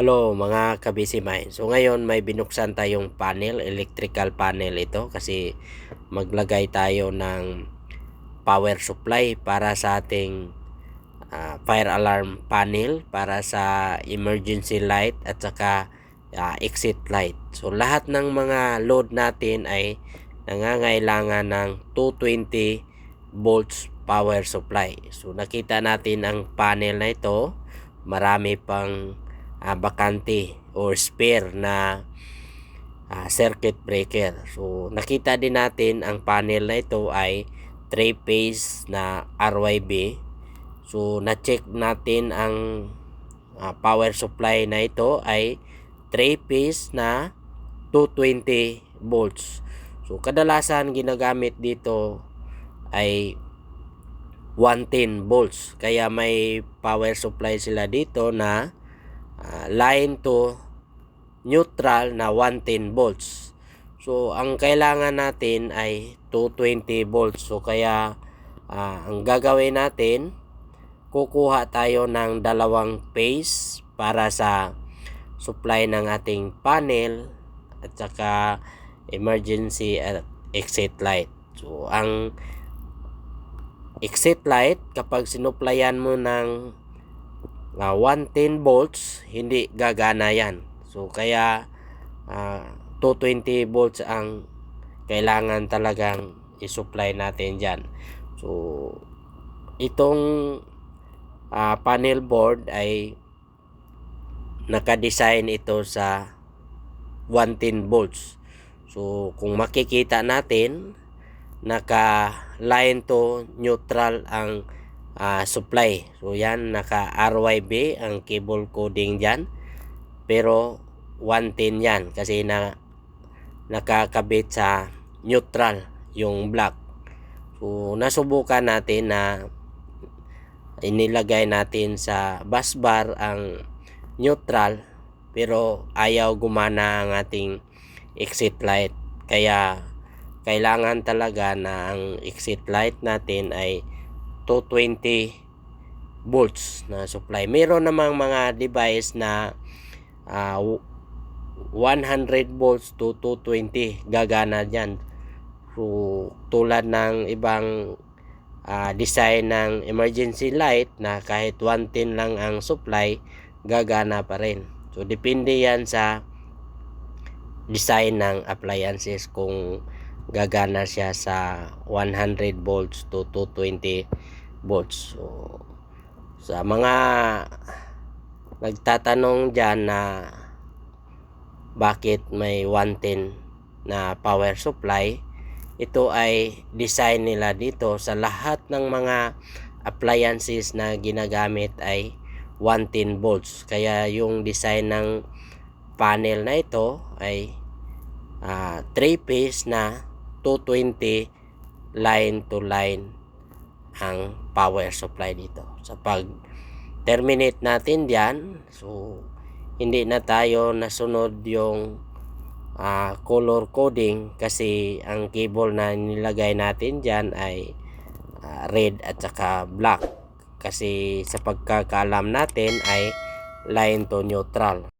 Hello mga kabisi mind. So ngayon may binuksan tayong panel, electrical panel ito kasi maglagay tayo ng power supply para sa ating ah, fire alarm panel para sa emergency light at saka ah, exit light. So lahat ng mga load natin ay nangangailangan ng 220 volts power supply. So nakita natin ang panel na ito, marami pang ah, bakante or spare na ah, circuit breaker. So nakita din natin ang panel na ito ay 3 phase na RYB. So na-check natin ang ah, power supply na ito ay 3 phase na 220 volts. So kadalasan ginagamit dito ay 110 volts. Kaya may power supply sila dito na ah, line to neutral na 110 volts. So ang kailangan natin ay 220 volts. So kaya ah, ang gagawin natin kukuha tayo ng dalawang phase para sa supply ng ating panel at saka emergency at exit light. So ang exit light kapag sinuplayan mo ng uh, 110 volts hindi gagana yan. So kaya uh, 220 volts ang kailangan talagang i-supply natin dyan. So itong uh, panel board ay nakadesign ito sa 110 volts. So kung makikita natin naka line to neutral ang uh, supply. So yan naka RYB ang cable coding diyan. Pero 110 yan kasi na nakakabit sa neutral yung black. So nasubukan natin na inilagay natin sa bus bar ang neutral pero ayaw gumana ang ating exit light. Kaya kailangan talaga na ang exit light natin ay 220 volts na supply. Meron namang mga device na uh, ah, 100 volts to 220 gagana dyan. So, tulad ng ibang uh, design ng emergency light na kahit 110 lang ang supply, gagana pa rin. So, depende yan sa design ng appliances kung gagana siya sa 100 volts to 220 volts. So, sa mga nagtatanong dyan na bakit may 110 na power supply, ito ay design nila dito sa lahat ng mga appliances na ginagamit ay 110 volts. Kaya yung design ng panel na ito ay uh, ah, 3 phase na 220 line to line ang power supply dito. Sa pag terminate natin diyan, so hindi na tayo nasunod yung uh, color coding kasi ang cable na nilagay natin diyan ay uh, red at saka black kasi sa pagkakaalam natin ay line to neutral